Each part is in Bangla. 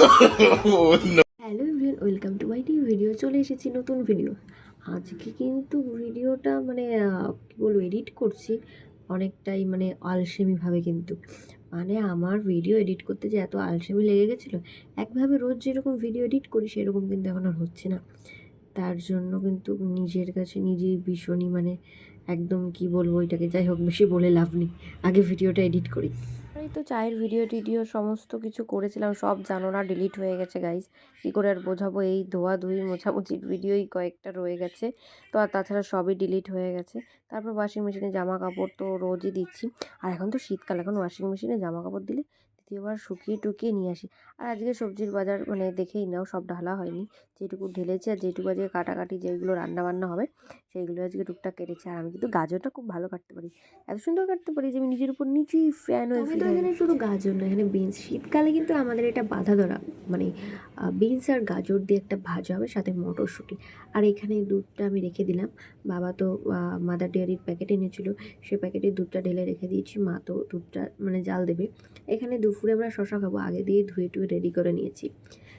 Hello everyone welcome to my T video চলে এসেছি নতুন ভিডিও আজকে কিন্তু ভিডিওটা মানে কী বলব এডিট করছি অনেকটাই মানে আলসেমিভাবে কিন্তু। মানে আমার ভিডিও এডিট করতে যে এত আলসেমি লেগে গেছিল, একভাবে রোজ যেরকম ভিডিও এডিট করি সেরকম কিন্তু এখন আর হচ্ছে না। তার জন্য কিন্তু নিজের কাছে নিজেই ভীষণই মানে একদম কি বলব এটাকে যাই হোক, বেশি বলে লাভ নেই। আগে ভিডিওটা এডিট করি। তো চায়ের ভিডিও টিডিও সমস্ত কিছু করেছিলাম সব জানো না ডিলিট হয়ে গেছে গাইজ কী করে আর বোঝাবো? এই ধোয়া ধুই মোছামুছির ভিডিওই কয়েকটা রয়ে গেছে। তো আর তাছাড়া সবই ডিলিট হয়ে গেছে। তারপর ওয়াশিং মেশিনে জামা কাপড় তো রোজই দিচ্ছি। আর এখন তো শীতকাল এখন ওয়াশিং মেশিনে জামা কাপড় দিলে দ্বিতীয়বার শুকিয়ে টুকিয়ে নিয়ে আসি। আর আজকে সবজির বাজার মানে দেখেই নাও সব ঢালা হয়নি। যেটুকু ঢেলেছে আর যেটুকু আজকে কাটাকাটি যেগুলো রান্না বান্না হবে সেইগুলো আজকে টুকটাক কেটেছে। আর আমি কিন্তু গাজরটা খুব ভালো কাটতে পারি। এত সুন্দর কাটতে পারি যে আমি নিজের উপর নিজেই ফ্যান হয়ে হই। এখানে শুধু গাজর না, এখানে বিনস শীতকালে কিন্তু আমাদের এটা বাধা ধরা মানে বিনস আর গাজর দিয়ে একটা ভাজা হবে, সাথে মটরশুঁটি। আর এখানে দুধটা আমি রেখে দিলাম। বাবা তো মাদার ডেয়ারির প্যাকেট এনেছিল, সে প্যাকেটে দুধটা ঢেলে রেখে দিয়েছি, মা তো দুধটা মানে জাল দেবে। এখানে দুপুরে আমরা শশা খাব, আগে দিয়ে ধুয়ে টুয়ে রেডি করে নিয়েছি।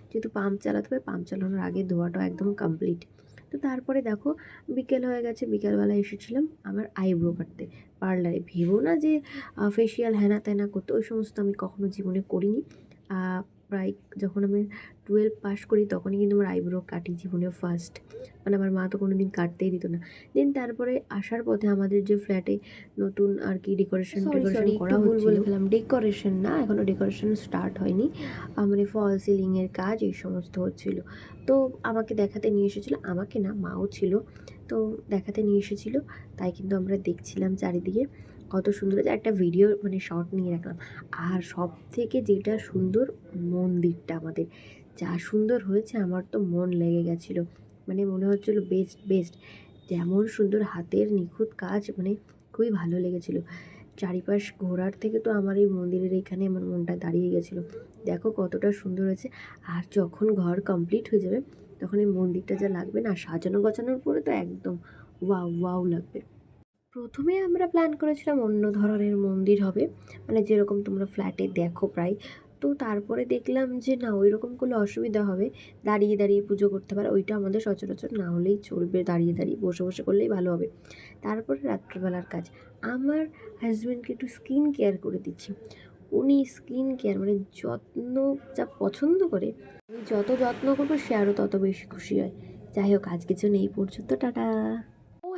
যেহেতু পাম্প চালাতে হবে, পাম্প চালানোর আগে ধোয়াটা একদম কমপ্লিট তো তারপরে দেখো বিকেল হয়ে গেছে, বিকেলবেলা এসেছিলাম আমার আইব্রো কাটতে। পার্লারে ভেবো না যে ফেসিয়াল হ্যানা ত্যানা করতে, ওই সমস্ত আমি কখনো জীবনে করিনি। প্রায় যখন আমি টুয়েলভ পাস করি তখনই কিন্তু আমার আইব্রো কাটি জীবনে ফার্স্ট মানে আমার মা তো কোনো দিন কাটতেই দিত না। দেন তারপরে আসার পথে আমাদের যে ফ্ল্যাটে নতুন আর কি ডেকোরেশন ডেকোরেশন করা ভুল বলে ফেলাম ডেকোরেশন না এখনও ডেকোরেশন স্টার্ট হয়নি। মানে ফল সিলিংয়ের কাজ এই সমস্ত হচ্ছিল। তো আমাকে দেখাতে নিয়ে এসেছিল আমাকে না মাও ছিল। তো দেখাতে নিয়ে এসেছিল তাই কিন্তু আমরা দেখছিলাম চারিদিকে। কত সুন্দর হয়েছে একটা ভিডিও মানে শর্ট নিয়ে রাখলাম। আর সব থেকে যেটা সুন্দর, মন্দিরটা আমাদের। যা সুন্দর হয়েছে, আমার তো মন লেগে গেছিল। মানে মনে হচ্ছিল বেস্ট বেস্ট যেমন সুন্দর হাতের নিখুঁত কাজ মানে খুবই ভালো লেগেছিল। চারিপাশ ঘোরার থেকে তো আমার এই মন্দিরের এখানে আমার মনটা দাঁড়িয়ে গেছিল। দেখো কতটা সুন্দর হয়েছে। আর যখন ঘর কমপ্লিট হয়ে যাবে, তখন এই মন্দিরটা যা লাগবে না সাজানো গোছানোর পরে তো একদম ওয়াও ওয়াও লাগবে। প্রথমে আমরা প্ল্যান করেছিলাম অন্য ধরনের মন্দির হবে। মানে যেরকম তোমরা ফ্ল্যাটে দেখো প্রায়। তো তারপরে দেখলাম যে না ওই রকম করলে অসুবিধা হবে। দাঁড়িয়ে দাঁড়িয়ে পুজো করতে পারে। ওইটা আমাদের সচরাচর না হলেই চলবে। দাঁড়িয়ে দাঁড়িয়ে বসে বসে করলেই ভালো হবে। তারপরে রাত্রিবেলার কাজ। আমার হাজব্যান্ডকে একটু স্কিন কেয়ার করে দিচ্ছি। উনি স্কিন কেয়ার মানে যত্ন যা পছন্দ করে যত যত্ন করব সে আরও তত বেশি খুশি হয়। যাই হোক, আজকের জন্য এই পর্যন্ত। টাটা!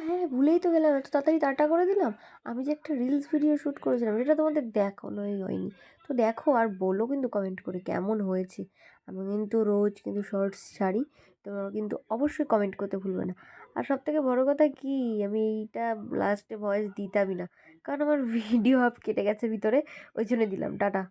হ্যাঁ ভুলেই তো গেলাম। এত তাড়াতাড়ি টাটা করে দিলাম। আমি যে একটা রিলস ভিডিও শ্যুট করেছিলাম, সেটা তোমাদের দেখানোই হয়নি। তো দেখো আর বলো কিন্তু কমেন্ট করে কেমন হয়েছে। আমি কিন্তু রোজ কিন্তু শর্টস ছাড়ি তোমরা কিন্তু অবশ্যই কমেন্ট করতে ভুলবে না। আর সব থেকে বড়ো কথা কি? আমি এইটা লাস্টে ভয়েস দিতামই না। কারণ আমার ভিডিও আপ কেটে গেছে ভিতরে, ওই জন্য দিলাম। টাটা।